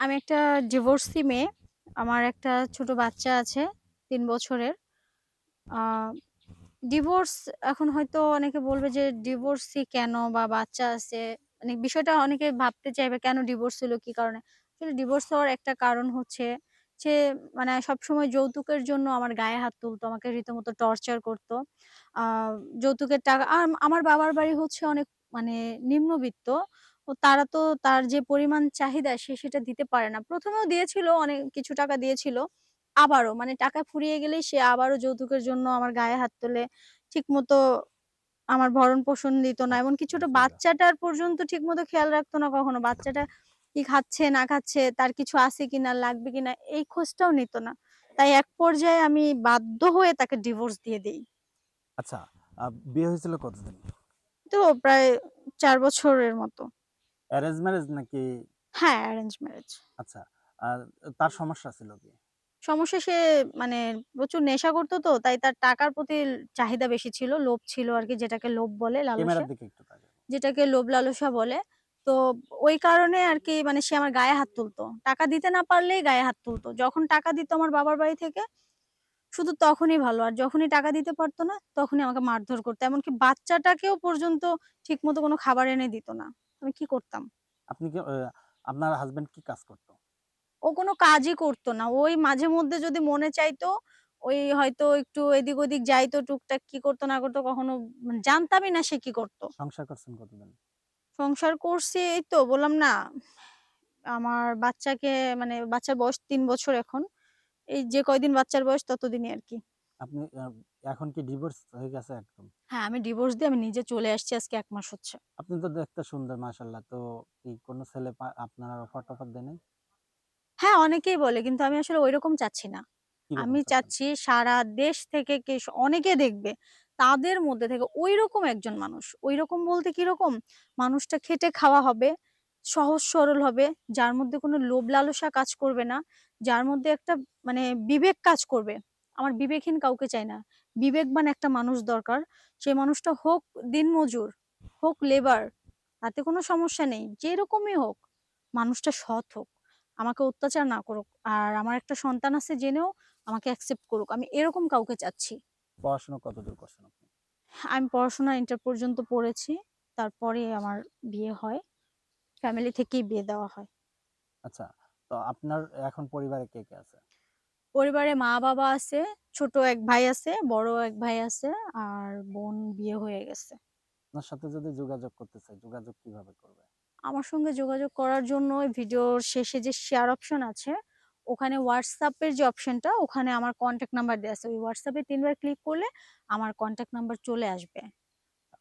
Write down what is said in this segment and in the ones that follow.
আমি একটা ডিভোর্সি মেয়ে। আমার একটা ছোট বাচ্চা আছে, তিন বছরের। ডিভোর্স এখন হয়তো অনেকে বলবে যে ডিভোর্সি কেন বা বাচ্চা আছে। মানে বিষয়টা অনেকে ভাবতে চাইবে কেন ডিভোর্স হলো, কি কারণে? আসলে ডিভোর্স হওয়ার একটা কারণ হচ্ছে সে মানে সবসময় যৌতুকের জন্য আমার গায়ে হাত তুলতো। আমাকে রীতিমতো টর্চার করতো যৌতুকের টাকা, আম, আমার বাবার বাড়ি হচ্ছে অনেক মানে নিম্নবিত্ত। ও তারা তো তার যে পরিমাণ চাহিদা সে সেটা দিতে পারে না। প্রথমেও দিয়েছিল অনেক কিছু টাকা দিয়েছিল। আবারও মানে টাকা ফুরিয়ে গেলেই সে আবারও যৌতুকের জন্য আমার গায়ে হাত তোলে। ঠিক মতো আমার ভরণ-পোষণ দিত না। এমনকি ছোট আচ্ছা। বাচ্চাটার পর্যন্ত ঠিক মতো খেয়াল রাখতো না কখনো। বাচ্চাটা কি খাচ্ছে না খাচ্ছে, তার কিছু আছে কিনা, লাগবে কিনা এই খোঁজটাও নিত না। তাই এক পর্যায়ে আমি বাধ্য হয়ে তাকে ডিভোর্স দিয়ে দিই আচ্ছা, বিয়ে হয়েছিল কতদিন? তো প্রায় চার বছরের মতো। অ্যারেঞ্জ ম্যারেজ নাকি হ্যাঁ, অ্যারেঞ্জ ম্যারেজ। আচ্ছা, আর তার সমস্যা ছিল কি? সমস্যা সে মানে প্রচুর নেশা করত তো, তাই তার টাকার প্রতি চাহিদা বেশি ছিল। লোভ ছিল আরকি যেটাকে লোভ বলে লালসা। ক্যামেরার দিকে একটু তাকান। যেটাকে লোভ লালসা বলে। তো ওই কারণে আরকি মানে সে আমার গায়ে হাত তুলতো টাকা দিতে না পারলেই গায়ে হাত তুলতো যখন টাকা দিত আমার বাবার বাড়ি থেকে শুধু তখনই ভালো। আর যখনই টাকা দিতে পারতো না, তখনই আমাকে মারধর করতো এমনকি বাচ্চাটাকেও পর্যন্ত ঠিক মতো কোনো খাবার এনে দিত না। আমি কি করতাম? আপনি কি আপনার হাসব্যান্ড কি কাজ করত? ও কোনো কাজই করত না। ওই মাঝে মধ্যে যদি মনে চাইতো, ওই হয়তো একটু এদিক ওদিক যাইতো টুকটাক কি করত না করত কখনো মানে জানতামই না সে কি করত। সংসার করছেন কতদিন? সংসার করছি এই তো বললাম না, আমার বাচ্চাকে মানে বাচ্চার বয়স তিন বছর এখন। এই যে কয়দিন বাচ্চার বয়স ততদিনই আরকি। আপনি এখন কি ডিভোর্স হয়ে গেছে একদম? হ্যাঁ, আমি ডিভোর্স দিয়ে আমি নিজে চলে আসছি আজকে এক মাস হচ্ছে। আপনি তো দেখতে সুন্দর মাশাআল্লাহ। তো কি কোন ছেলে পা আপনার অফার-টফার দেয় নাই? হ্যাঁ, অনেকেই বলে কিন্তু আমি আসলে ঐরকম চাচ্ছি না। কীরকম আমি চাচ্ছেন? চাচ্ছি সারা দেশ থেকে কে স অনেকে দেখবে। তাদের মধ্যে থেকে ঐরকম একজন মানুষ। ঐরকম বলতে কীরকম? মানুষটা খেটে খাওয়া হবে, সহজ সরল হবে, যার মধ্যে কোনো লোভ লালসা কাজ করবে না, যার মধ্যে একটা মানে বিবেক কাজ করবে। আমার বিবেকহীন কাউকে চাই না। বিবেকবান একটা মানুষ দরকার। সেই মানুষটা হোক দিনমজুর, হোক লেবার, তাতে কোনো সমস্যা নেই। যেরকমই হোক, মানুষটা সৎ হোক। আমাকে অত্যাচার না করুক। আর আমার একটা সন্তান আছে জেনেও আমাকে অ্যাকসেপ্ট করুক। আমি এরকম কাউকে চাচ্ছি। পড়াশোনা কতদূর করছেন আপনি? আমি পড়াশোনা ইন্টার পর্যন্ত পড়েছি। তারপরে আমার বিয়ে হয়। ফ্যামিলি থেকেই বিয়ে দেওয়া হয়। আচ্ছা, তো আপনার এখন পরিবারে কে, কে আছে? পরিবারে মা-বাবা আছে, ছোট এক ভাই আছে, বড় এক ভাই আছে, আর বোন বিয়ে হয়ে গেছে। আপনার সাথে যদি যোগাযোগ করতে চাই, যোগাযোগ কীভাবে করবে? আমার সঙ্গে যোগাযোগ করার জন্য ভিডিওর শেষে যে শেয়ার অপশন আছে, ওখানে এর যে অপশনটা ওখানে আমার কনট্যাক্ট নাম্বার দেয়া আছে। ওই WhatsApp এ ৩ বার ক্লিক করলে আমার কনট্যাক্ট নাম্বার চলে আসবে।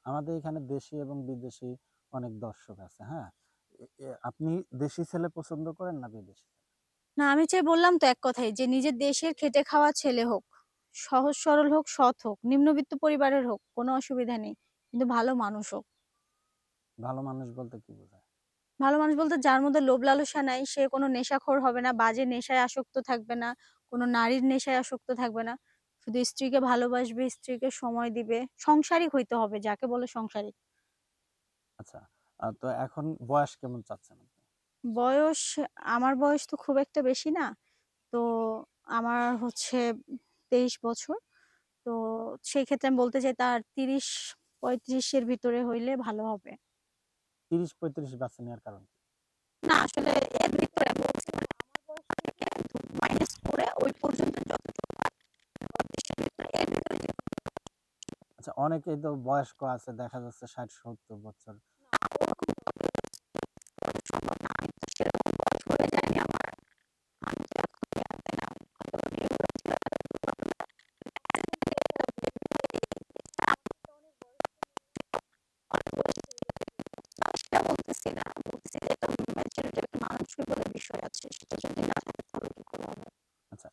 আমাদের এখানে দেশি এবং বিদেশি অনেক দর্শক আছে, হ্যাঁ? আপনি দেশি ছেলে পছন্দ করেন না বিদেশি? না আমি চাই বললাম তো এক কথাই যে নিজের দেশের খেটে খাওয়া ছেলে হোক, সহজ সরল হোক, সৎ হোক, নিম্নবিত্ত পরিবারের হোক, কোনো অসুবিধা নেই। কিন্তু ভালো মানুষ হোক। ভালো মানুষ বলতে কি বোঝায়? ভালো মানুষ বলতে যার মধ্যে লোভ লালসা নাই, সে কোনো নেশাখোর হবে না, বাজে নেশায় আসক্ত থাকবে না, কোনো নারীর নেশায় আসক্ত থাকবে না। শুধু স্ত্রীকে ভালোবাসবে, স্ত্রীকে সময় দিবে। সংসারিক হইতে হবে, যাকে বলে সংসারিক। আচ্ছা, তো এখন বয়স কেমন চাচ্ছেন? বয়স আমার বয়স তো খুব একটা বেশি না। তো আমার হচ্ছে ২৩ বছর। তো সেই ক্ষেত্রে আমি বলতে চাই তার ৩০-৩৫ এর ভিতরে হইলে ভালো হবে। ৩০-৩৫ বাছে নেওয়ার কারণ না আসলে এর ভিতরে বলছি মানে আমার বয়স থেকে মাইনাস করে ওই পর্যন্ত যতটুকু ৩৫ এর ভিতরে এর ভিতরে যে আচ্ছা, অনেকেই তো বয়স্ক আছে দেখা যাচ্ছে ৬০-৭০ বছর।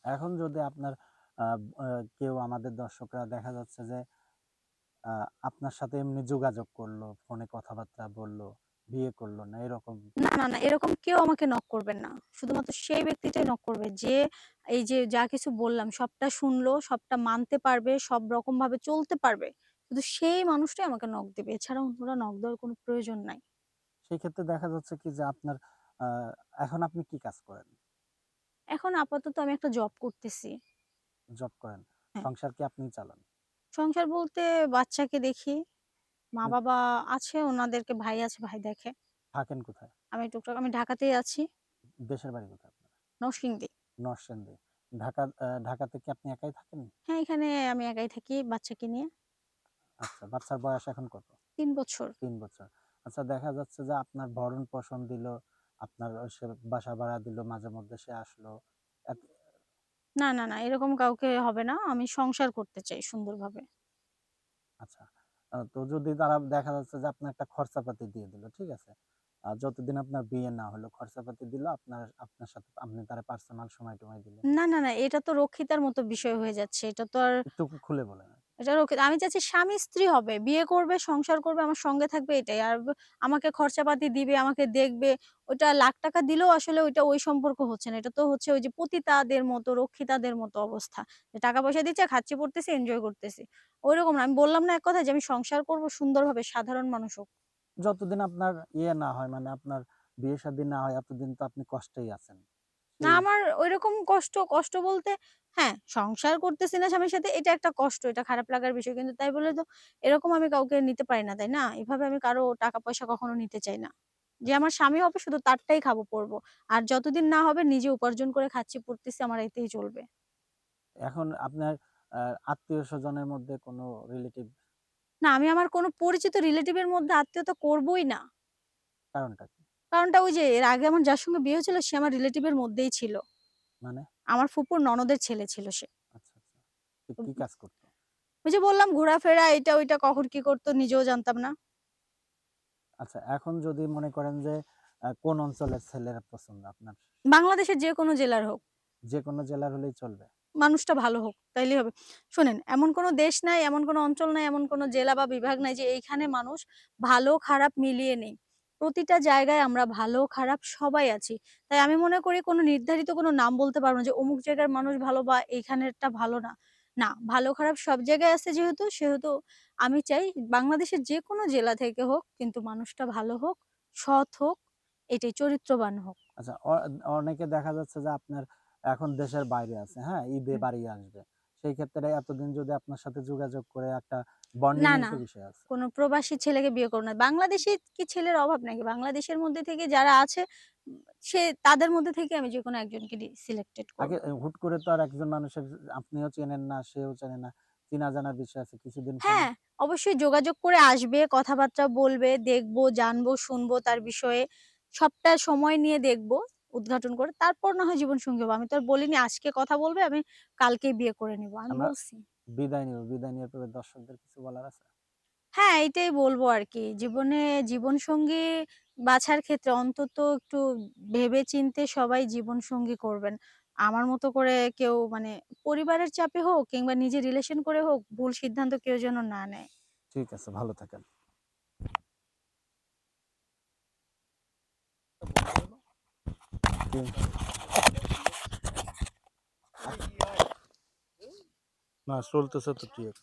এখন যদি আপনার কেউ আমাদের দর্শকরা দেখা যাচ্ছে যে আপনার সাথে এমনি যোগাযোগ করল, ফোনে কথাবার্তা বলল, বিয়ে করল না এরকম না, না, না এরকম কেউ আমাকে নক করবেন না। শুধুমাত্র সেই ব্যক্তিটাই নক করবে যে এই যে যা কিছু বললাম সবটা শুনলো, সবটা মানতে পারবে, সব রকম ভাবে চলতে পারবে। শুধু সেই মানুষটাই আমাকে নক দেবে এছাড়া অন্যরা নক দেওয়ার কোনো প্রয়োজন নাই। সেই ক্ষেত্রে দেখা যাচ্ছে কি যে আপনার এখন আপনি কি কাজ করেন? এখন আপাতত আমি একটা জব করতেছি। জব করেন। হ্যাঁ। সংসার কি আপনিই চালান? সংসার বলতে বাচ্চাকে দেখি। মা-বাবা আছে, ওনাদেরকে ভাই আছে, ভাই দেখে। থাকেন কোথায়? আমি টুকটাক আমি ঢাকাতেই আছি। দেশের বাড়ি কোথায় আপনার? নরসিংদী। নরসিংদী। ঢাকা ঢাকাতে কি আপনি একাই থাকেন? হ্যাঁ, এখানে আমি একাই থাকি বাচ্চাকে নিয়ে। আচ্ছা, বাচ্চার বয়স এখন কত? ৩ বছর। ৩ বছর। আচ্ছা দেখা যাচ্ছে যে আপনার ভরণ-পোষণ দিল, আপনার সে বাসা ভাড়া দিল, মাঝে মধ্যে সে আসলো। না, না, না এরকম কাউকে হবে না। আমি সংসার করতে চাই সুন্দরভাবে। আচ্ছা। তো যদি তারা দেখা যাচ্ছে যে আপনার একটা খরচাপাতি দিয়ে দিল, ঠিক আছে? আর যতদিন আপনার বিয়ে না হলো খরচাপাতি দিল, আপনার আপনার সাথে আপনি তারে পার্সোনাল সময়-টময় দিলেন। না, না, না এটা তো রক্ষিতার মতো বিষয় হয়ে যাচ্ছে। এটা তো আর একটু খুলে বলেন। আমি চাচ্ছি স্বামী-স্ত্রী হবে। বিয়ে করবে, সংসার করবে, আমার সঙ্গে থাকবে এটাই। আর আমাকে খরচাপাতি দিবে, আমাকে দেখবে। ওটা লাখ টাকা দিলেও আসলে ওইটা ওই সম্পর্ক হচ্ছে না। এটা তো হচ্ছে ওই যে পতিতাদের মতো, রক্ষিতাদের মতো অবস্থা। যে টাকা পয়সা দিচ্ছে, খাচ্ছি, পড়তেছি, এনজয় করতেছি। ঐরকম না। আমি বললাম না এক কথায় যে আমি সংসার করব সুন্দরভাবে, সাধারণ মানুষ হোক। যতদিন আপনার ইয়ে না হয় মানে আপনার বিয়ে-শাদী না হয় এতদিন তো আপনি কষ্টেই আছেন। না আমার ঐরকম কষ্ট, কষ্ট বলতে হ্যাঁ, সংসার করতেছি না স্বামীর সাথে এটা একটা কষ্ট, এটা খারাপ লাগার বিষয়। কিন্তু তাই বলে তো এরকম আমি কাউকে নিতে পারি না, তাই না? এভাবে আমি কারও টাকা-পয়সা কখনো নিতে চাই না। যে আমার স্বামী হবে শুধু তারটাই খাব, পড়ব। আর যতদিন না হবে নিজে উপার্জন করে খাচ্ছি, পড়তেছি আমার এতেই চলবে। এখন আপনার আ আত্মীয়-স্বজনের মধ্যে কোনো রিলেটিভ না আমি আমার কোনো পরিচিত রিলেটিভের মধ্যে আত্মীয়তা করবই না। কারণটা কি? কারণটা ওই যে এর আগে আমার যার সঙ্গে বিয়ে হয়েছিল সে আমার রিলেটিভ এর মধ্যেই ছিল। মানে? আমার ফুপুর ননদের ছেলে ছিল সে। আচ্ছা, আচ্ছা। কি কাজ করত? ওই যে বললাম ঘোরাফেরা এটা ওইটা কখন কি করতো নিজেও জানতাম না। আচ্ছা এখন যদি মনে করেন যে কোন অঞ্চলের ছেলেরা পছন্দ আপনার? বাংলাদেশের যে কোনো জেলার হোক। যে কোনো জেলার হলেই চলবে? মানুষটা ভালো হোক, তাইলেই হবে। শোনেন এমন কোনো দেশ নাই, এমন কোনো অঞ্চল নাই, এমন কোনো জেলা বা বিভাগ নাই যে এইখানে মানুষ ভালো খারাপ মিলিয়ে নেই। প্রতিটা জায়গায় আমরা ভালো খারাপ সবাই আছি। তাই আমি মনে করি কোনো নির্ধারিত কোনো নাম বলতে পারব না যে অমুক জায়গার মানুষ ভালো বা এইখানেরটা ভালো না। না, ভালো খারাপ সব জায়গায় আছে যেহেতু, সেহেতু আমি চাই বাংলাদেশের যে কোনো জেলা থেকে হোক কিন্তু মানুষটা ভালো হোক, সৎ হোক, এটাই চরিত্রবান হোক। আচ্ছা অনেকে দেখা যাচ্ছে যে আপনার এখন দেশের বাইরে আছে, হ্যাঁ? ঈদে বাড়ি আসবে। সেই ক্ষেত্রে এতদিন যদি আপনার সাথে যোগাযোগ করে একটা বন্ডিং বিষয় আছে। কোনো প্রবাসী ছেলেকে বিয়ে করব না। বাংলাদেশী কি ছেলের অভাব নাকি? বাংলাদেশের মধ্যে থেকে যারা আছে সে তাদের মধ্যে থেকে আমি যেকোনো একজনকে সিলেক্টেড করব। আগে হুট করে তো আর একজন মানুষের আপনিও চেনেন না, সেও চেনে না। চিনা জানার বিষয় আছে। কিছুদিন হ্যাঁ, অবশ্যই যোগাযোগ করে আসবে, কথাবার্তা বলবে, দেখব জানব, শুনব তার বিষয়ে। সবটা সময় নিয়ে দেখব, উদ্ঘাটন করে। তারপর না হয় জীবনসঙ্গী হব। আমি তো আর বলিনি আজকে কথা বলবে, আমি কালকেই বিয়ে করে নিব। আমি আমরা বলছি। বিদায় নিব। বিদায় নেওয়ার পরে দর্শকদের কিছু বলার আছে? হ্যাঁ, এইটাই বলব আরকি। জীবনে জীবনসঙ্গী বাছার ক্ষেত্রে অন্তত একটু ভেবে চিন্তে সবাই জীবন সঙ্গী করবেন। আমার মতো করে কেউ মানে পরিবারের চাপে হোক কিংবা নিজে রিলেশন করে হোক, ভুল সিদ্ধান্ত কেউ যেন না নেয়। ঠিক আছে, ভালো থাকেন। জি। না চলতেছে তো ঠিক।